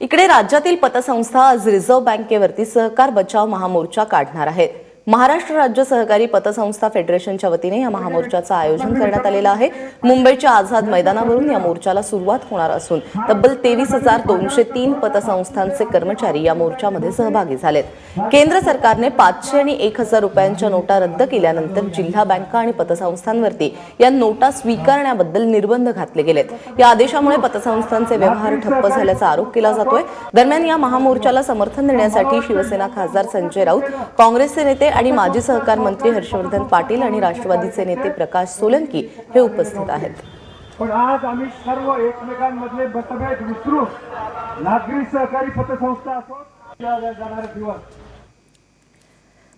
इकडे राज्यातील पतसंस्था आज रिझर्व्ह बँकेवरती सहकार बचाव महामोर्चा काढणार आहेत महाराष्ट्र राज्य सहकारी पतसंस्था फेडरेशनच्या वतीने या महामोर्चाचं आयोजन करण्यात आलेलं आहे. मुंबईच्या आझाद मैदानावरून या मोर्चाला सुरुवात होणार असून तब्बल तेवीस हजार दोनशे तीन पतसंस्थांचे कर्मचारी या मोर्चामध्ये सहभागी झालेत. केंद्र सरकारने पाचशे आणि एक हजार रुपयांच्या नोटा रद्द केल्यानंतर जिल्हा बँका आणि पतसंस्थांवरती या नोटा स्वीकारण्याबद्दल निर्बंध घातले गेलेत. या आदेशामुळे पतसंस्थांचे व्यवहार ठप्प झाल्याचा आरोप केला जातोय. दरम्यान या महामोर्चाला समर्थन देण्यासाठी शिवसेना खासदार संजय राऊत काँग्रेसचे नेते आणि माजी सहकार मंत्री हर्षवर्धन पाटील आणि राष्ट्रवादीचे नेते प्रकाश सोलंकी हे उपस्थित आहेत. पण आज आम्ही सर्व एकमेकांमधले मतभेद विसरून नागरी सहकारी पतसंस्था असो जाणारे दिवस.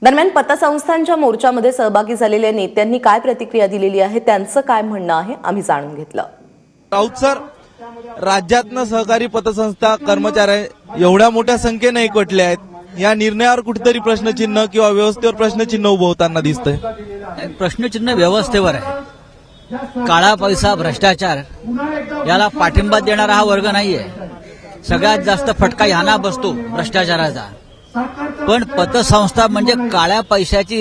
दरम्यान पतसंस्थांच्या मोर्चामध्ये सहभागी झालेल्या नेत्यांनी काय प्रतिक्रिया दिलेली आहे त्यांचं काय म्हणणं आहे आम्ही जाणून घेतलं. राऊत सर राज्यातनं सहकारी पतसंस्था कर्मचारी एवढ्या मोठ्या संख्येने एकवटले आहेत. या निर्णयावर कुठेतरी प्रश्नचिन्ह किंवा व्यवस्थेवर प्रश्नचिन्ह उभं होताना दिसतंय. प्रश्नचिन्ह व्यवस्थेवर आहे. काळा पैसा भ्रष्टाचार याला पाठिंबा देणारा हा वर्ग नाहीये. सगळ्यात जास्त फटका ह्याना बसतो भ्रष्टाचाराचा. पण पतसंस्था म्हणजे काळ्या पैशाची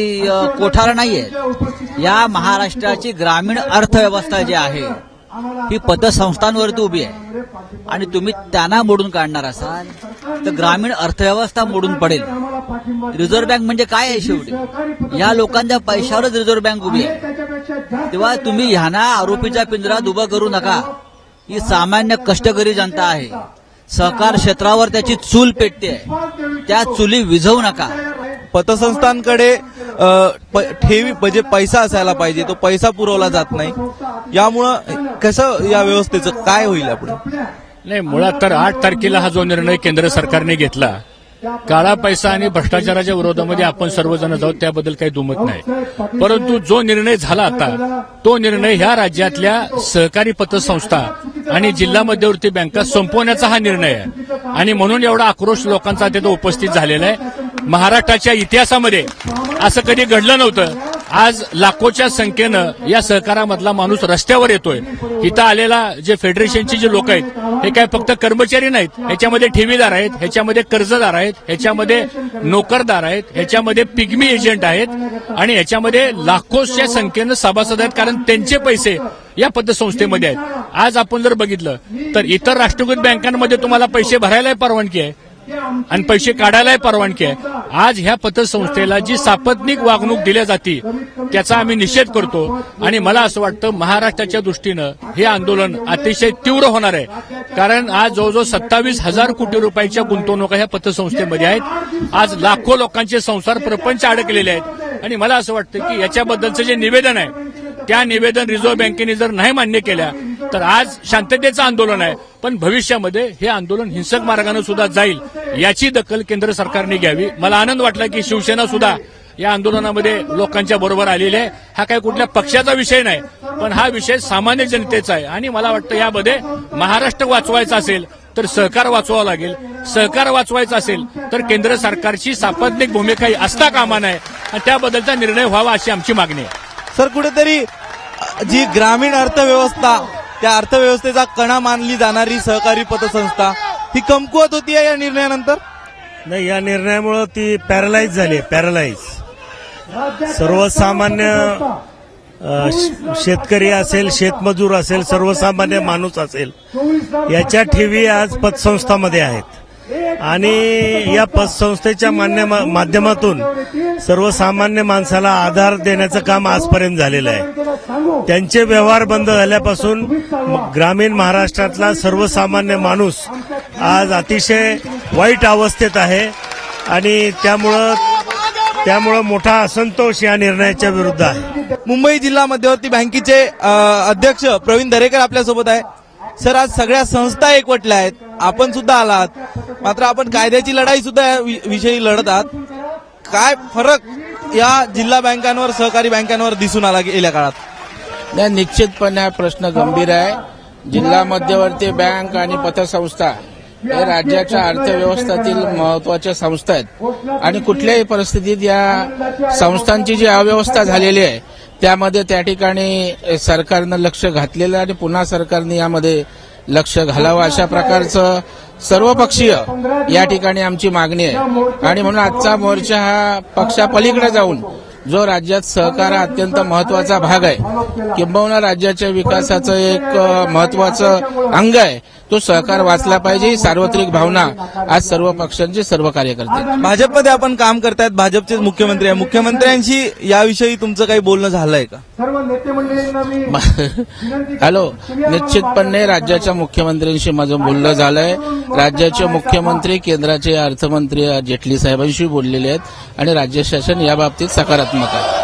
कोठार नाहीये. या महाराष्ट्राची ग्रामीण अर्थव्यवस्था जी आहे ही पतसंस्थांवरती उभी आहे. आणि तुम्ही त्यांना मोडून काढणार असाल तर ग्रामीण अर्थव्यवस्था मोडून पडेल. रिझर्व्ह बँक म्हणजे काय आहे शेवटी? या लोकांच्या पैशावरच रिझर्व्ह बँक उभी आहे. तेव्हा तुम्ही ह्यांना आरोपीच्या पिंजरात उभं करू नका. ही सामान्य कष्टकरी जनता आहे. सहकार क्षेत्रावर त्याची चूल पेटते. त्या चुली विझवू नका. पतसंस्थांकडे ठेवी म्हणजे पैसा असायला पाहिजे. तो पैसा पुरवला जात नाही. यामुळं कसं या व्यवस्थेचं काय होईल आपण नाही मुळात तर आठ तारखेला हा जो निर्णय केंद्र सरकारने घेतला काळा पैसा आणि भ्रष्टाचाराच्या विरोधामध्ये आपण सर्वजण जाऊ त्याबद्दल काही दुमत नाही. परंतु जो निर्णय झाला आता तो निर्णय ह्या राज्यातल्या सहकारी पतसंस्था आणि जिल्हा मध्यवर्ती बँका संपवण्याचा हा निर्णय आहे. आणि म्हणून एवढा आक्रोश लोकांचा तिथं उपस्थित झालेला आहे. महाराष्ट्राच्या इतिहासामध्ये असं कधी घडलं नव्हतं. आज लाखोच्या संख्येनं या सहकारामधला माणूस रस्त्यावर येतोय. इथं आलेला जे फेडरेशनचे जे लोक आहेत हे काय फक्त कर्मचारी नाहीत. ह्याच्यामध्ये ठेवीदार आहेत ह्याच्यामध्ये कर्जदार आहेत ह्याच्यामध्ये नोकरदार आहेत ह्याच्यामध्ये पिग्मी एजंट आहेत आणि ह्याच्यामध्ये लाखोच्या संख्येनं सभासद आहेत कारण त्यांचे पैसे या पतसंस्थेमध्ये आहेत. आज आपण जर बघितलं तर इतर राष्ट्रीयकृत बँकांमध्ये तुम्हाला पैसे भरायला परवानगी आहे. आणि पैसे काढायलाही परवानगी आहे. आज ह्या पतसंस्थेला जी सापत्निक वागणूक दिल्या जाते त्याचा आम्ही निषेध करतो. आणि मला असं वाटतं महाराष्ट्राच्या दृष्टीनं हे आंदोलन अतिशय तीव्र होणार आहे. कारण आज जवळजवळ सत्तावीस हजार कोटी रुपयाच्या गुंतवणुका ह्या पतसंस्थेमध्ये आहेत. आज लाखो लोकांचे संसार प्रपंच अडकलेले आहेत. आणि मला असं वाटतं की याच्याबद्दलचं जे निवेदन आहे त्या निवेदन रिझर्व्ह बँकेने जर नाही मान्य केल्या तर आज शांततेचं आंदोलन आहे. पण भविष्यामध्ये हे आंदोलन हिंसक मार्गाने सुद्धा जाईल याची दखल केंद्र सरकारने घ्यावी. मला आनंद वाटला की शिवसेना सुद्धा या आंदोलनामध्ये लोकांच्या बरोबर आलेली आहे. हा काही कुठल्या पक्षाचा विषय नाही पण हा विषय सामान्य जनतेचा आहे. आणि मला वाटतं यामध्ये महाराष्ट्र वाचवायचा असेल तर सहकार वाचवावा लागेल. सहकार वाचवायचा असेल तर केंद्र सरकारची सापत्निक भूमिका ही असता कामा नये. आणि त्याबद्दलचा निर्णय व्हावा अशी आमची मागणी आहे. सर कुठेतरी जी ग्रामीण अर्थव्यवस्था त्या अर्थव्यवस्थेचा कणा मानली जाणारी सहकारी पतसंस्था ही कमकुवत होती या निर्णयानंतर? नाही या निर्णयामुळं ती पॅरलाइज झाली पॅरलाइज. सर्वसामान्य शेतकरी असेल शेतमजूर असेल सर्वसामान्य माणूस असेल याच्या ठेवी आज पतसंस्थामध्ये आहेत. आणि या पतसंस्थेच्या मान्य माध्यमातून सर्वसामान्य माणसाला आधार देण्याचं काम आजपर्यंत झालेलं आहे. त्यांचे व्यवहार बंद झाल्यापासून ग्रामीण महाराष्ट्रातला सर्वसामान्य माणूस आज अतिशय वाईट अवस्थेत आहे आणि त्यामुळं त्यामुळं मोठा असंतोष या निर्णयाच्या विरुद्ध आहे. मुंबई जिल्हा मध्यवर्ती बँकेचे अध्यक्ष प्रवीण दरेकर आपल्यासोबत आहे. सर आज सगळ्या संस्था एकवटल्या आहेत. आपण सुद्धा आलात. मात्र आपण कायद्याची लढाई सुद्धा या वि- विषयी लढत आहात. काय फरक या जिल्हा बँकांवर सहकारी बँकांवर दिसून आला गेल्या काळात? नाही निश्चितपणे हा प्रश्न गंभीर आहे. जिल्हा मध्यवर्ती बँक आणि पतसंस्था हे राज्याच्या अर्थव्यवस्थेतील महत्त्वाच्या संस्था आहेत. आणि कुठल्याही परिस्थितीत या संस्थांची जी अव्यवस्था झालेली आहे त्यामध्ये त्या ठिकाणी सरकारनं लक्ष घातलेलं आणि पुन्हा सरकारने यामध्ये लक्ष घालावं अशा प्रकारचं सर्वपक्षीय या ठिकाणी आमची मागणी आहे. आणि म्हणून आजचा मोर्चा हा पक्षापलीकडे जाऊन जो राज्यात सहकार हा अत्यंत महत्त्वाचा भाग आहे. किंबहुना राज्याच्या विकासाचं एक महत्वाचं अंग आहे. तो सहकार वाचला पाहिजे ही सार्वत्रिक भावना आज सर्व पक्षांचे सर्व कार्यकर्ते. भाजपमध्ये आपण काम करतायत भाजपचे मुख्यमंत्री आहे. मुख्यमंत्र्यांशी याविषयी तुमचं काही बोलणं झालंय का? सर्व नेते मंडळींना मी विनंती करतो. हॅलो निश्चितपणे राज्याच्या मुख्यमंत्र्यांशी माझं बोलणं झालंय. राज्याचे मुख्यमंत्री केंद्राचे अर्थमंत्री जेटली साहेबांशी बोललेले आहेत आणि राज्य शासन या बाबतीत सकारात्मक आहे